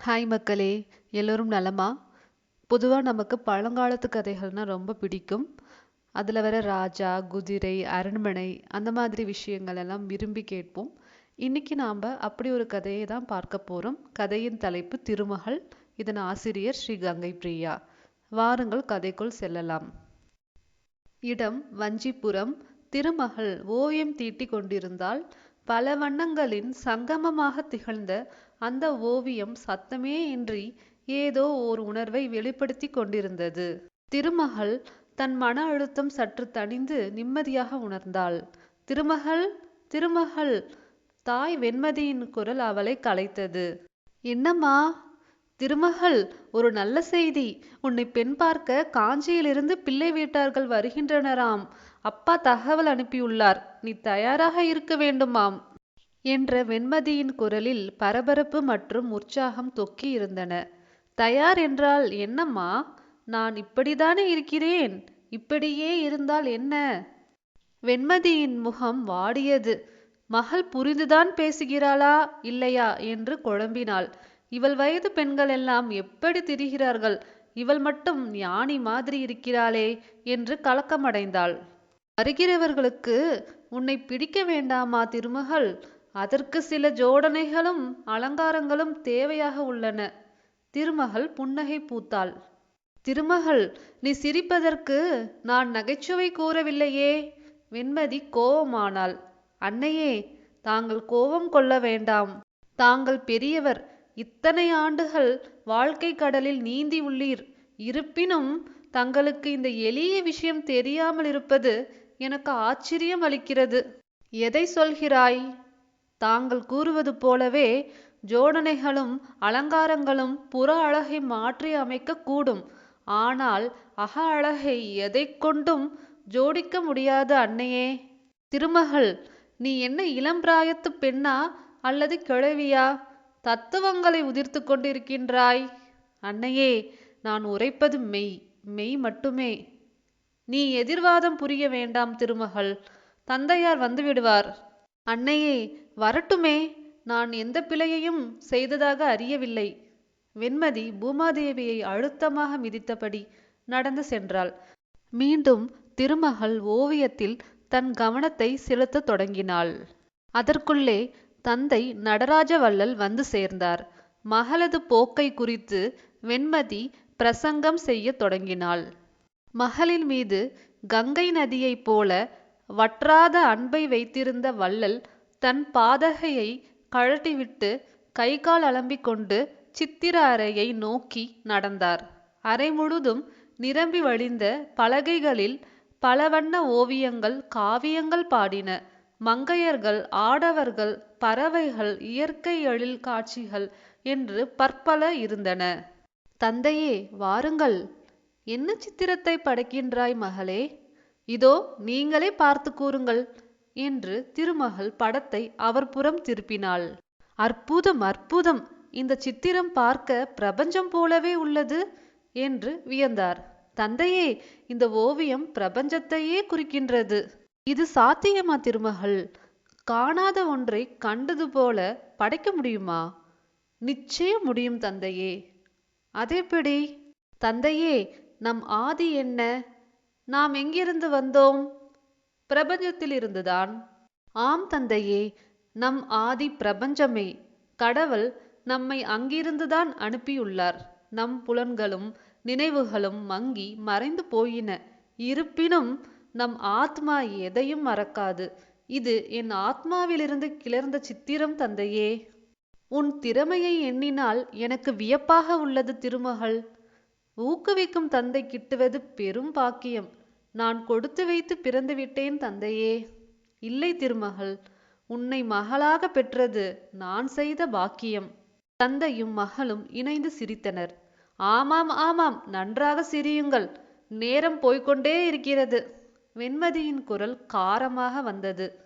Hi மக்களே. எல்லோரும் நலமா? பொதுவாக நமக்கு பழங்காலத்து கதைகள்னா ரொம்ப பிடிக்கும். அதில் வர ராஜா குதிரை அரண்மனை அந்த மாதிரி விஷயங்கள் எல்லாம் விரும்பி கேட்போம். இன்னைக்கு நாம் அப்படி ஒரு கதையை தான் பார்க்க போகிறோம் கதையின் தலைப்பு திருமகள் இதன் ஆசிரியர் ஸ்ரீ கங்கை பிரியா. வாருங்கள் கதைக்குள் செல்லலாம். இடம் வஞ்சிபுரம். திருமகள் ஓவியம் தீட்டிக் கொண்டிருந்தால் பல வண்ணங்களின் சங்கமமாக திகழ்ந்த அந்த ஓவியம் சத்தமே இன்றி ஏதோ ஓர் உணர்வை வெளிப்படுத்தி கொண்டிருந்தது. திருமகள் தன் மன அழுத்தம் சற்று தணிந்து நிம்மதியாக உணர்ந்தாள். திருமகள் திருமகள் தாய் வெண்மதியின் குரல் அவளை கலைத்தது. என்னம்மா? திருமகள் ஒரு நல்ல செய்தி. உன்னை பெண் பார்க்க காஞ்சியிலிருந்து பிள்ளை வீட்டார்கள் வருகின்றனராம். அப்பா தகவல் அனுப்பியுள்ளார். நீ தயாராக இருக்க வேண்டுமாம். என்ற வெண்மதியின் குரலில் பரபரப்பு மற்றும் உற்சாகம் தொக்கி இருந்தன தயார் என்றால் என்னம்மா? நான் இப்படித்தானே இருக்கிறேன்? இப்படியே இருந்தால் என்ன? வெண்மதியின் முகம் வாடியது. மகள் புரிந்துதான் பேசுகிறாளா? இல்லையா? என்று குழம்பினாள். இவள் வயது பெண்கள் எல்லாம் எப்படி திரிகிறார்கள்? இவள் மட்டும் ஞானி மாதிரி இருக்கிறாளே என்று கலக்கமடைந்தாள். வருகிறவர்களுக்கு உன்னை பிடிக்க வேண்டாமா திருமகள்? அதற்கு சில ஜோடனைகளும் அலங்காரங்களும் தேவையாக உள்ளன. திருமகள் புன்னகை பூத்தாள். திருமகள் நீ சிரிப்பதற்கு நான் நகைச்சுவை கூறவில்லையே. வெண்மதி கோபமானாள். அன்னையே தாங்கள் கோபம் கொள்ள வேண்டாம். தாங்கள் பெரியவர். இத்தனை ஆண்டுகள் வாழ்க்கை கடலில் நீந்தி உள்ளீர். இருப்பினும் தங்களுக்கு இந்த எளிய விஷயம் தெரியாமல் இருப்பது எனக்கு ஆச்சரியம் அளிக்கிறது. எதை சொல்கிறாய்? தாங்கள் கூறுவது போலவே ஜோடனைகளும் அலங்காரங்களும் புற அழகை மாற்றி அமைக்க கூடும். ஆனால் அக அழகை எதை கொண்டும் ஜோடிக்க முடியாது அன்னையே. திருமகள் நீ என்ன இளம் பிராயத்து பெண்ணா அல்லது கிழவியா? தத்துவங்களை உதிர்த்து கொண்டிருக்கின்றாய். அன்னையே நான் உரைப்பது மெய் மெய் மட்டுமே. நீ எதிர்வாதம் புரிய வேண்டாம் திருமகள். தந்தையார் வந்து விடுவார். அன்னையே வரட்டுமே நான் எந்த பிழையையும் செய்ததாக அறியவில்லை. வெண்மதி பூமாதேவியை அழுத்தமாக மிதித்தபடி நடந்து சென்றாள். மீண்டும் திருமகள் ஓவியத்தில் தன் கவனத்தை செலுத்தத் தொடங்கினாள். அதற்குள்ளே தந்தை நடராஜவள்ளல் வந்து சேர்ந்தார். மகளது போக்கை குறித்து வெண்மதி பிரசங்கம் செய்ய தொடங்கினாள். மகளின் மீது கங்கை நதியைப் போல வற்றாத அன்பை வைத்திருந்த வள்ளல் தன் பாதகையை கழட்டிவிட்டு கை கால் அலம்பிக் கொண்டு சித்திர அறையை நோக்கி நடந்தார். அறை முழுதும் நிரம்பி வழிந்த பலகைகளில் பல வண்ண ஓவியங்கள் காவியங்கள் பாடின. மங்கையர்கள் ஆடவர்கள் பறவைகள் இயற்கை எழில் காட்சிகள் என்று பற்பல இருந்தன. தந்தையே வாருங்கள். என்ன சித்திரத்தை படைக்கின்றாய் மகளே? இதோ நீங்களே பார்த்து கூறுங்கள் என்று திருமகள் படத்தை அவர் புறம் திருப்பினாள். அற்புதம் அற்புதம்! இந்த சித்திரம் பார்க்க பிரபஞ்சம் போலவே உள்ளது என்று வியந்தார். தந்தையே இந்த ஓவியம் பிரபஞ்சத்தையே குறிக்கின்றது. இது சாத்தியமா திருமகள்? காணாத ஒன்றை கண்டது போல படைக்க முடியுமா? நிச்சயம் முடியும் தந்தையே. அதேபடி தந்தையே நம் ஆதி என்ன? நாம் எங்கிருந்து வந்தோம்? பிரபஞ்சத்திலிருந்துதான். ஆம் தந்தையே நம் ஆதி பிரபஞ்சமே. கடவுள் நம்மை அங்கிருந்துதான் அனுப்பியுள்ளார். நம் புலன்களும் நினைவுகளும் மங்கி மறைந்து போயின. இருப்பினும் நம் ஆத்மா எதையும் மறக்காது. இது என் ஆத்மாவிலிருந்து கிளர்ந்த சித்திரம் தந்தையே. உன் திறமையை எண்ணினால் எனக்கு வியப்பாக உள்ளது திருமகள். ஊக்குவிக்கும் தந்தை கிட்டுவது பெரும் பாக்கியம். நான் கொடுத்து வைத்து பிறந்து விட்டேன் தந்தையே. இல்லை திருமகள் உன்னை மகளாக பெற்றது நான் செய்த பாக்கியம். தந்தையும் மகளும் இணைந்து சிரித்தனர். ஆமாம் ஆமாம் நன்றாக சிரியுங்கள். நேரம் போய்கொண்டே இருக்கிறது. வெண்மதியின் குரல் காரமாக வந்தது.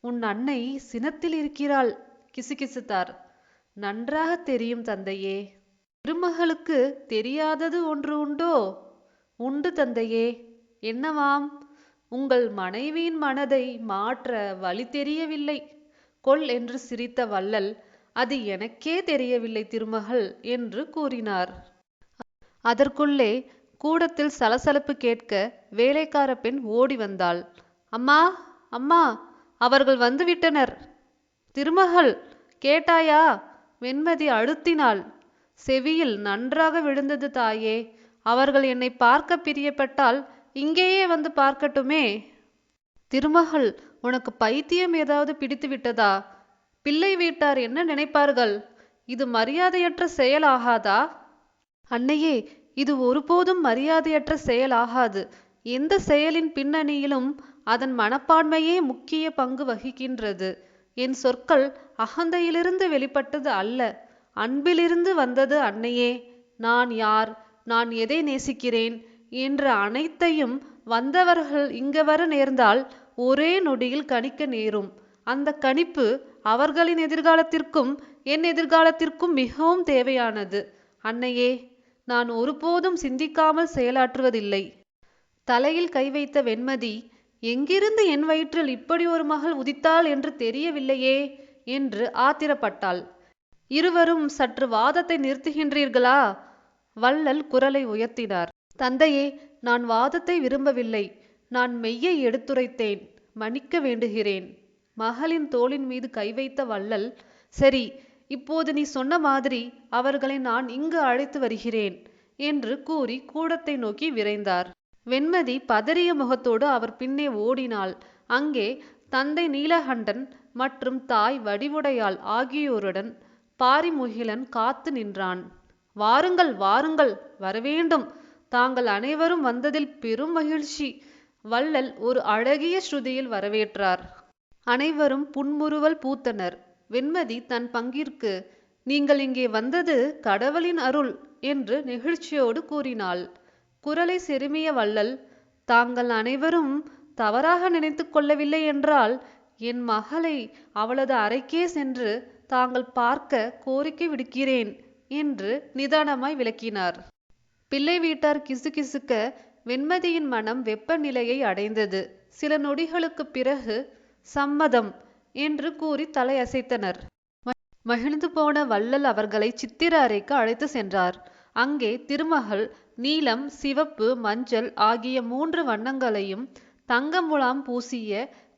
உன் அன்னை சினத்தில் இருக்கிறாள் கிசுகிசுத்தார். நன்றாக தெரியும் தந்தையே. திருமகளுக்கு தெரியாதது ஒன்று உண்டோ? உண்டு தந்தையே. என்னவாம்? உங்கள் மனைவியின் மனதை மாற்ற வழி தெரியவில்லை. கொள் என்று சிரித்த வள்ளல் அது எனக்கே தெரியவில்லை திருமகள் என்று கூறினார். அதற்குள்ளே கூடத்தில் சலசலப்பு கேட்க வேலைக்கார பெண் ஓடி வந்தாள். அம்மா அம்மா அவர்கள் வந்துவிட்டனர். திருமகள் கேட்டாயா? வெண்மதி அழுத்தினாள். செவியில் நன்றாக விழுந்தது தாயே. அவர்கள் என்னை பார்க்க பிரியப்பட்டால் இங்கேயே வந்து பார்க்கட்டுமே. திருமகள் உனக்கு பைத்தியம் ஏதாவது பிடித்து விட்டதா பிள்ளை வீட்டார் என்ன நினைப்பார்கள்? இது மரியாதையற்ற செயல் ஆகாதா அன்னையே இது ஒருபோதும் மரியாதையற்ற செயல் ஆகாது எந்த செயலின் பின்னணியிலும் அதன் மனப்பான்மையே முக்கிய பங்கு வகிக்கின்றது. என் சொற்கள் அகந்தையிலிருந்து வெளிப்பட்டது அல்ல. அன்பிலிருந்து வந்தது அன்னையே நான் யார் நான் எதை நேசிக்கிறேன் என்ற அனைத்தையும் வந்தவர்கள் இங்க வர நேர்ந்தால் ஒரே நொடியில் கணிக்க நேரும். அந்த கணிப்பு அவர்களின் எதிர்காலத்திற்கும் என் எதிர்காலத்திற்கும் மிகவும் தேவையானது. அன்னையே நான் ஒருபோதும் சிந்திக்காமல் செயலாற்றுவதில்லை. தலையில் கை வைத்த வெண்மதி எங்கிருந்து என் வயிற்றில் இப்படி ஒரு மகள் உதித்தாள் என்று தெரியவில்லையே என்று ஆத்திரப்பட்டாள். இருவரும் சற்று வாதத்தை நிறுத்துகின்றீர்களா? வள்ளல் குரலை உயர்த்தினார். தந்தையே நான் வாதத்தை விரும்பவில்லை. நான் மெய்யை எடுத்துரைத்தேன். மன்னிக்க வேண்டுகிறேன். மகளின் தோளின் மீது கை வைத்த வள்ளல் சரி இப்போது நீ சொன்ன மாதிரி அவர்களை நான் இங்கு அழைத்து வருகிறேன் என்று கூறி கூடத்தை நோக்கி விரைந்தார். வெண்மதி பதறிய முகத்தோடு அவர் பின்னே ஓடினாள். அங்கே தந்தை நீலகண்டன் மற்றும் தாய் வடிவுடையாள் ஆகியோருடன் பாரிமுகிலன் காத்து நின்றான். வாருங்கள் வாருங்கள் வரவேண்டும். தாங்கள் அனைவரும் வந்ததில் பெரும் மகிழ்ச்சி வள்ளல் ஒரு அழகிய ஸ்ருதியில் வரவேற்றார். அனைவரும் புன்முறுவல் பூத்தனர். வெண்மதி தன் பங்கிற்கு நீங்கள் இங்கே வந்தது கடவுளின் அருள் என்று நெகிழ்ச்சியோடு கூறினாள். குரலை செருமிய வள்ளல் தாங்கள் அனைவரும் தவறாக நினைத்து கொள்ளவில்லை என்றால் என் மகளை அவளது அறைக்கே சென்று தாங்கள் பார்க்க கோரிக்கை விடுக்கிறேன் என்று நிதானமாய் விளக்கினார். பிள்ளை வீட்டார் கிசுகிசுக்க வெண்மதியின் மனம் வெப்பநிலையை அடைந்தது. சில நொடிகளுக்கு பிறகு சம்மதம் என்று கூறி தலையசைத்தனர். மகிழ்ந்து போன வள்ளல் அவர்களை சித்திர அறைக்கு அழைத்து சென்றார். அங்கே திருமகள் நீலம் சிவப்பு மஞ்சள் ஆகிய மூன்று வண்ணங்களையும் தங்க முலாம் பூசிய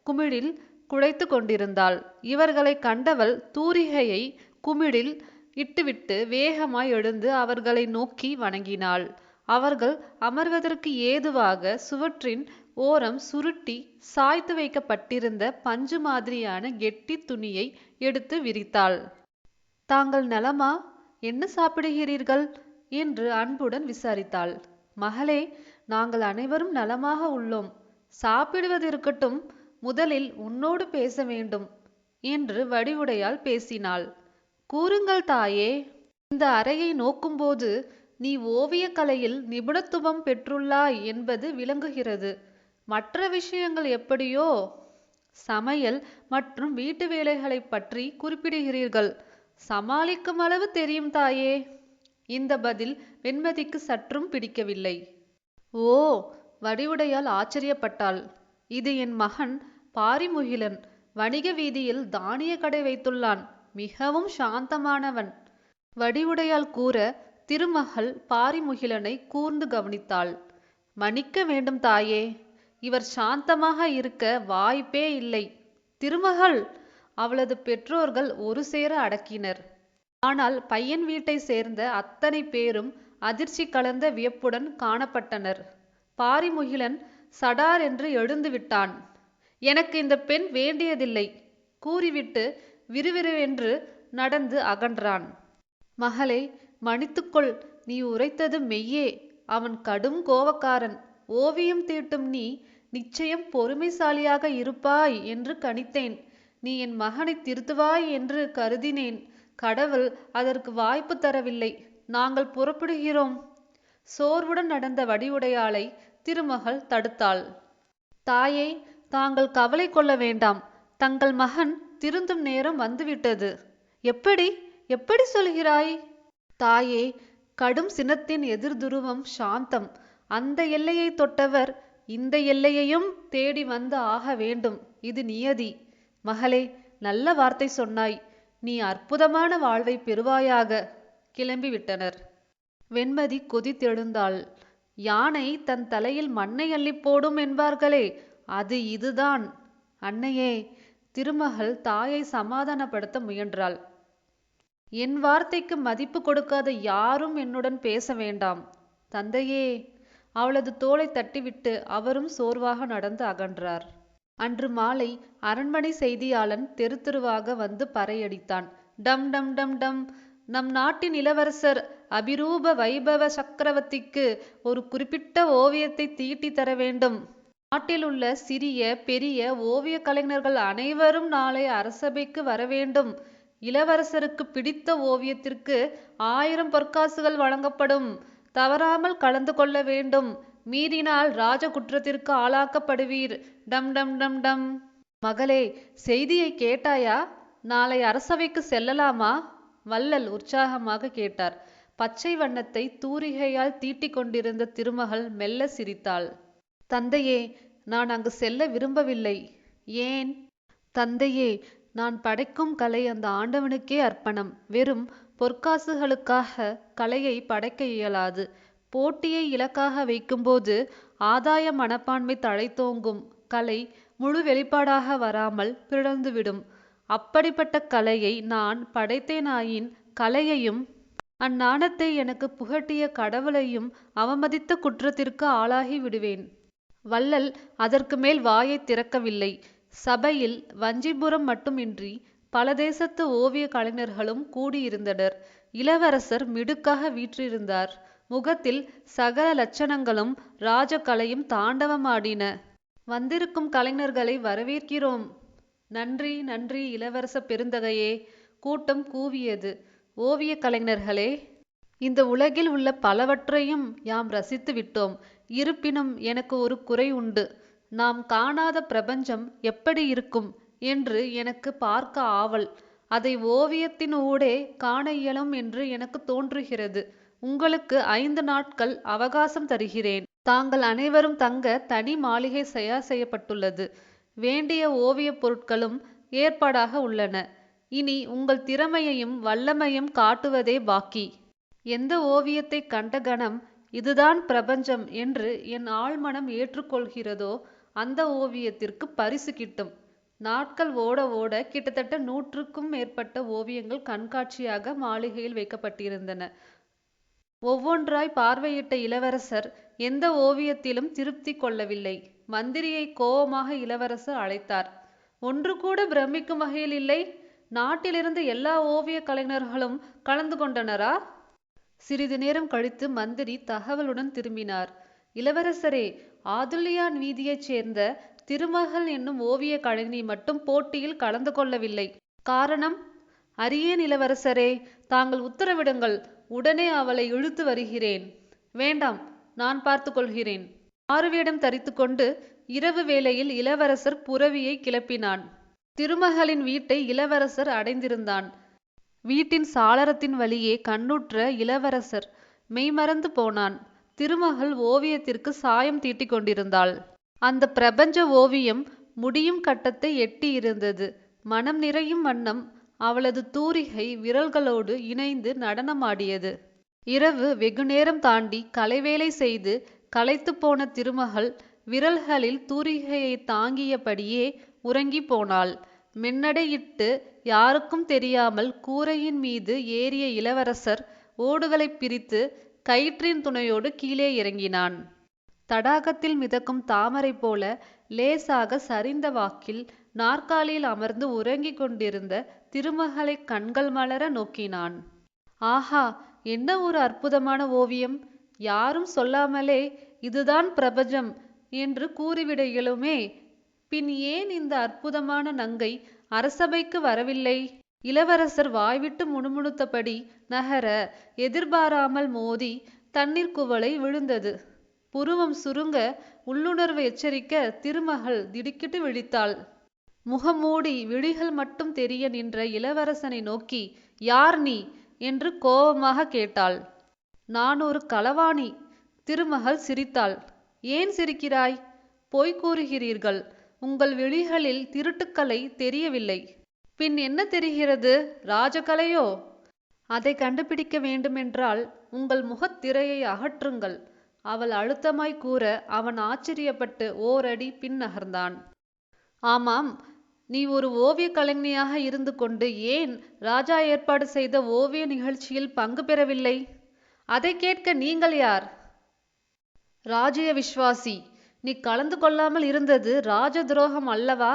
குமிழில் குழைத்து கொண்டிருந்தாள். இவர்களை கண்டவள் தூரிகையை குமிழில் இட்டுவிட்டு வேகமாய் எழுந்து அவர்களை நோக்கி வணங்கினாள். அவர்கள் அமர்வதற்கு ஏதுவாக சுவற்றின் ஓரம் சுருட்டி சாய்த்து வைக்கப்பட்டிருந்த பஞ்சு மாதிரியான கெட்டி துணியை எடுத்து விரித்தாள். தாங்கள் நலமா? என்ன சாப்பிடுகிறீர்கள்? என்று அன்புடன் விசாரித்தாள். மகளே நாங்கள் அனைவரும் நலமாக உள்ளோம். சாப்பிடுவது இருக்கட்டும் முதலில் உன்னோடு பேச வேண்டும் என்று வடிவுடையால் பேசினாள். கூறுங்கள் தாயே. இந்த அறையை நோக்கும்போது நீ ஓவியக் கலையில் நிபுணத்துவம் பெற்றுள்ளாய் என்பது விளங்குகிறது. மற்ற விஷயங்கள் எப்படியோ? சமையல் மற்றும் வீட்டு வேலைகளைப் பற்றி குறிப்பிடுகிறீர்கள். சமாளிக்கும் அளவு தெரியும் தாயே. இந்த பதில் வெண்மதிக்கு சற்றும் பிடிக்கவில்லை. ஓ வடிவுடையால் ஆச்சரியப்பட்டாள். இது என் மகன் பாரிமுகிலன் வணிக வீதியில் தானிய கடை வைத்துள்ளான். மிகவும் சாந்தமானவன். வடிவுடையால் கூற திருமகள் பாரிமுகிலனை கூர்ந்து கவனித்தாள். மன்னிக்க வேண்டும் தாயே. இவர் சாந்தமாக இருக்க வாய்ப்பே இல்லை. திருமகள் அவளது பெற்றோர்கள் ஒரு சேர அடக்கினர். ஆனால் பையன் வீட்டை சேர்ந்த அத்தனை பேரும் அதிர்ச்சி கலந்த வியப்புடன் காணப்பட்டனர். பாரிமுகிலன் சடார் என்று எழுந்து விட்டான் எனக்கு இந்த பெண் வேண்டியதில்லை. கூறிவிட்டு விறுவிறுவென்று நடந்து அகன்றான். மகளே மன்னித்துக்கொள் நீ உரைத்தது மெய்யே. அவன் கடும் கோவக்காரன் ஓவியம் தீட்டும் நீ நிச்சயம் பொறுமைசாலியாக இருப்பாய் என்று கணித்தேன். நீ என் மகனை திருத்துவாய் என்று கருதினேன். கடவுள் அதற்கு வாய்ப்பு தரவில்லை. நாங்கள் புறப்படுகிறோம். சோர்வுடன் நடந்த வடிவுடையாளை திருமகள் தடுத்தாள். தாயே தாங்கள் கவலை கொள்ள வேண்டாம். தங்கள் மகன் திருந்தும் நேரம் வந்துவிட்டது. எப்படி? எப்படி சொல்கிறாய்? தாயே கடும் சினத்தின் எதிர்துருவம் சாந்தம். அந்த எல்லையை தொட்டவர் இந்த எல்லையையும் தேடி வந்து ஆக வேண்டும். இது நியதி. மகளே நல்ல வார்த்தை சொன்னாய். நீ அற்புதமான வாழ்வை பெறுவாயாக. கிளம்பிவிட்டனர். வெண்மதி கொதித்தெழுந்தாள் யானை தன் தலையில் மண்ணை அள்ளிப்போடும் என்பார்களே. அது இதுதான். அன்னையே திருமகள் தாயை சமாதானப்படுத்த முயன்றாள். என் வார்த்தைக்கு மதிப்பு கொடுக்காத யாரும் என்னுடன் பேச வேண்டாம். தந்தையே அவளது தோளை தட்டிவிட்டு அவரும் சோர்வாக நடந்து அகன்றார். அன்று மாலை அரண்மனை செய்தியாளன் தெரு தெருவாக வந்து பறையடித்தான். டம் டம் டம் டம். நம் நாட்டின் இளவரசர் அபிரூப வைபவ சக்கரவர்த்திக்கு ஒரு குறிப்பிட்ட ஓவியத்தை தீட்டி தர வேண்டும். நாட்டிலுள்ள சிறிய பெரிய ஓவிய கலைஞர்கள் அனைவரும் நாளை அரசபைக்கு வர வேண்டும். இளவரசருக்கு பிடித்த ஓவியத்திற்கு ஆயிரம் பொற்காசுகள் வழங்கப்படும். தவறாமல் கலந்து கொள்ள வேண்டும். மீறினால் ராஜ குற்றத்திற்கு ஆளாக்கப்படுவீர். டம் டம் டம் டம். மகளே செய்தியை கேட்டாயா? நாளை அரசவைக்கு செல்லலாமா? வள்ளல் உற்சாகமாக கேட்டார். பச்சை வண்ணத்தை தூரிகையால் தீட்டிக் கொண்டிருந்த திருமகள் மெல்ல சிரித்தாள். தந்தையே நான் அங்கு செல்ல விரும்பவில்லை. ஏன்? தந்தையே நான் படைக்கும் கலை அந்த ஆண்டவனுக்கே அர்ப்பணம். வெறும் பொற்காசுகளுக்காக கலையை படைக்க இயலாது. போட்டியை இலக்காக வைக்கும்போது ஆதாய மனப்பான்மை தழைத்தோங்கும். கலை முழு வெளிப்பாடாக வராமல் பிறழ்ந்துவிடும். அப்படிப்பட்ட கலையை நான் படைத்தேனாயின் கலையையும் அந்நாணத்தை எனக்கு புகட்டிய கடவுளையும் அவமதித்த குற்றத்திற்கு ஆளாகி விடுவேன். வள்ளல் அதற்கு மேல் வாயை திறக்கவில்லை. சபையில் வஞ்சிபுரம் மட்டுமின்றி பல தேசத்து ஓவிய கலைஞர்களும் கூடியிருந்தனர். இளவரசர் மிடுக்காக வீற்றிருந்தார். முகத்தில் சகல லட்சணங்களும் ராஜகலையும் தாண்டவமாடின. வந்திருக்கும் கலைஞர்களை வரவேற்கிறோம். நன்றி நன்றி இளவரச பெருந்தகையே. கூட்டம் கூவியது. ஓவிய கலைஞர்களே இந்த உலகில் உள்ள பலவற்றையும் யாம் ரசித்து விட்டோம் இருப்பினும் எனக்கு ஒரு குறை உண்டு. நாம் காணாத பிரபஞ்சம் எப்படி இருக்கும் என்று எனக்கு பார்க்க ஆவல். அதை ஓவியத்தின் ஊடே காண இயலும் என்று எனக்கு தோன்றுகிறது. உங்களுக்கு ஐந்து நாட்கள் அவகாசம் தருகிறேன். தாங்கள் அனைவரும் தங்க தனி மாளிகை தயார் செய்யப்பட்டுள்ளது. வேண்டிய ஓவியப் பொருட்களும் ஏற்பாடாக உள்ளன. இனி உங்கள் திறமையையும் வல்லமையும் காட்டுவதே பாக்கி. எந்த ஓவியத்தை கண்ட கணம் இதுதான் பிரபஞ்சம் என்று என் ஆழ்மனம் ஏற்றுக்கொள்கிறதோ அந்த ஓவியத்திற்கு பரிசு கிட்டும். நாட்கள் ஓட ஓட கிட்டத்தட்ட நூற்றுக்கும் மேற்பட்ட ஓவியங்கள் கண்காட்சியாக மாளிகையில் வைக்கப்பட்டிருந்தன. ஒவ்வொன்றாய் பார்வையிட்ட இளவரசர் எந்த ஓவியத்திலும் திருப்தி கொள்ளவில்லை. மந்திரியை கோபமாக இளவரசர் அழைத்தார். ஒன்று கூட பிரமிக்கும் வகையில் இல்லை. நாட்டிலிருந்து எல்லா ஓவிய கலைஞர்களும் கலந்து கொண்டனரா? சிறிது நேரம் கழித்து மந்திரி தகவலுடன் திரும்பினார். இளவரசரே ஆதுல்யான் வீதியைச் சேர்ந்த திருமகள் என்னும் ஓவிய கலைஞி மட்டும் போட்டியில் கலந்து கொள்ளவில்லை. காரணம்? அரியேன் இளவரசரே தாங்கள் உத்தரவிடுங்கள் உடனே அவளை இழுத்து வருகிறேன். வேண்டாம் நான் பார்த்து கொள்கிறேன். மாறுவேடம் தரித்துக்கொண்டு இரவு வேளையில் இளவரசர் புரவியை கிளப்பினான். திருமகளின் வீட்டை இளவரசர் அடைந்திருந்தான். வீட்டின் சாளரத்தின் வழியே கண்ணுற்ற இளவரசர் மெய்மறந்து போனான். திருமகள் ஓவியத்திற்கு சாயம் தீட்டிக் கொண்டிருந்தாள். அந்த பிரபஞ்ச ஓவியம் முடியும் கட்டத்தை எட்டி இருந்தது. மனம் நிறையும் வண்ணம் அவளது தூரிகை விரல்களோடு இணைந்து நடனமாடியது. இரவு வெகுநேரம் தாண்டி கலைவேலை செய்து களைத்து போன திருமகள் விரல்களில் தூரிகையை தாங்கியபடியே உறங்கி போனாள். மின்னடையிட்டு யாருக்கும் தெரியாமல் கூரையின் மீது ஏறிய இளவரசர் ஓடுகளைப் பிரித்து கயிற்றின் துணையோடு கீழே இறங்கினான். தடாகத்தில் மிதக்கும் தாமரை போல லேசாக சரிந்த வாக்கில் நாற்காலியில் அமர்ந்து உறங்கிக் கொண்டிருந்த திருமகளை கண்கள் மலர நோக்கினான். ஆஹா என்ன ஒரு அற்புதமான ஓவியம்! யாரும் சொல்லாமலே இதுதான் பிரபஞ்சம் என்று கூறிவிட இயலுமே! பின் ஏன் இந்த அற்புதமான நங்கை அரசபைக்கு வரவில்லை? இளவரசர் வாய்விட்டு முணுமுணுத்தபடி நகர எதிர்பாராமல் மோதி தண்ணீர் குவளை விழுந்தது. புருவம் சுருங்க உள்ளுணர்வு எச்சரிக்க திருமகள் திடுக்கிட்டு விழித்தாள். முகமூடி விழிகள் மட்டும் தெரிய நின்ற இளவரசனை நோக்கி யார் நீ? என்று கோபமாக கேட்டாள். நான் ஒரு களவாணி திருமகள் சிரித்தாள். ஏன் சிரிக்கிறாய்? பொய் கூறுகிறீர்கள். உங்கள் விழிகளில் திருட்டுக்கலை தெரியவில்லை. பின் என்ன தெரிகிறது? ராஜகலையோ? அதை கண்டுபிடிக்க வேண்டுமென்றால் உங்கள் முகத்திரையை அகற்றுங்கள். அவள் அழுத்தமாய் கூற அவன் ஆச்சரியப்பட்டு ஓரடி பின் நகர்ந்தான். ஆமாம் நீ ஒரு ஓவிய கலைஞனியாக இருந்து கொண்டு ஏன் ராஜா ஏற்பாடு செய்த ஓவிய நிகழ்ச்சியில் பங்கு பெறவில்லை? அதை கேட்க நீங்கள் யார்? ராஜ்ய விஸ்வாசி. நீ கலந்து கொள்ளாமல் இருந்தது ராஜ துரோகம் அல்லவா?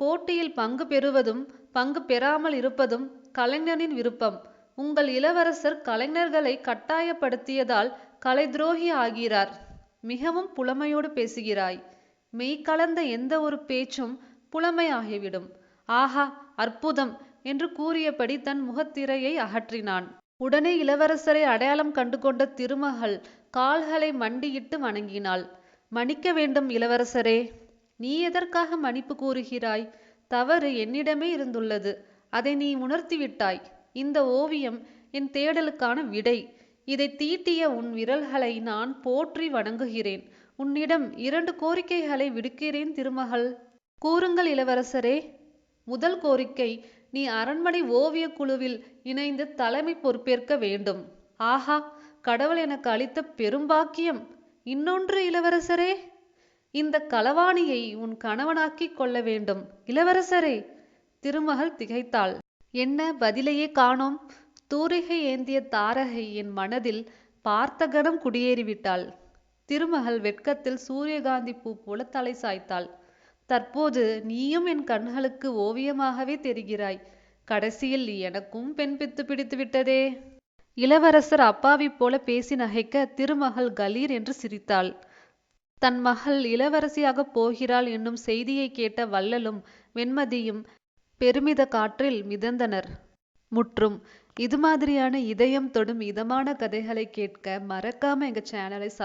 போட்டியில் பங்கு பெறுவதும் பங்கு பெறாமல் இருப்பதும் கலைஞனின் விருப்பம். உங்கள் இளவரசர் கலைஞர்களை கட்டாயப்படுத்தியதால் கலை துரோகி ஆகிறார். மிகவும் புலமையோடு பேசுகிறாய். மெய் கலந்த எந்த ஒரு பேச்சும் புலமையாகிவிடும் ஆஹா அற்புதம் என்று கூறியபடி தன் முகத்திரையை அகற்றினான். உடனே இளவரசரை அடையாளம் கண்டுகொண்ட திருமகள் கால்களை மண்டியிட்டு வணங்கினாள். மன்னிக்க வேண்டும் இளவரசரே. நீ எதற்காக மன்னிப்பு கூறுகிறாய்? தவறு என்னிடமே இருந்துள்ளது. அதை நீ உணர்த்திவிட்டாய். இந்த ஓவியம் என் தேடலுக்கான விடை. இதை தீட்டிய உன் விரல்களை நான் போற்றி வணங்குகிறேன். உன்னிடம் இரண்டு கோரிக்கைகளை விடுக்கிறேன் திருமகள். கூறுங்கள் இளவரசரே. முதல் கோரிக்கை நீ அரண்மனை ஓவிய குழுவில் இணைந்து தலைமை பொறுப்பேற்க வேண்டும். ஆஹா கடவுள் எனக்கு அளித்த பெரும்பாக்கியம் இன்னொன்று இளவரசரே இந்த களவாணியை உன் கணவனாக்கிக் கொள்ள வேண்டும். இளவரசரே திருமகள் திகைத்தாள். என்ன பதிலையே காணோம். தூரிகை ஏந்திய தாரகை என் மனதில் பார்த்த கணம் குடியேறிவிட்டாள். திருமகள் வெட்கத்தில் சூரியகாந்தி பூ போல தலை சாய்த்தாள். தற்போது நீயும் என் கண்களுக்கு ஓவியமாகவே தெரிகிறாய். கடைசியில் எனக்கும் பெண் பித்து பிடித்து விட்டதே இளவரசர் அப்பாவி போல பேசி நகைக்க திருமகள் கலீர் என்று சிரித்தாள். தன் மகள் இளவரசியாகப் போகிறாள் என்னும் செய்தியை கேட்ட வள்ளலும் வெண்மதியும் பெருமித காற்றில் மிதந்தனர். முற்றும் இது மாதிரியான இதயம் தொடும் இதமான கதைகளை கேட்க மறக்காம எங்க சேனலை சப்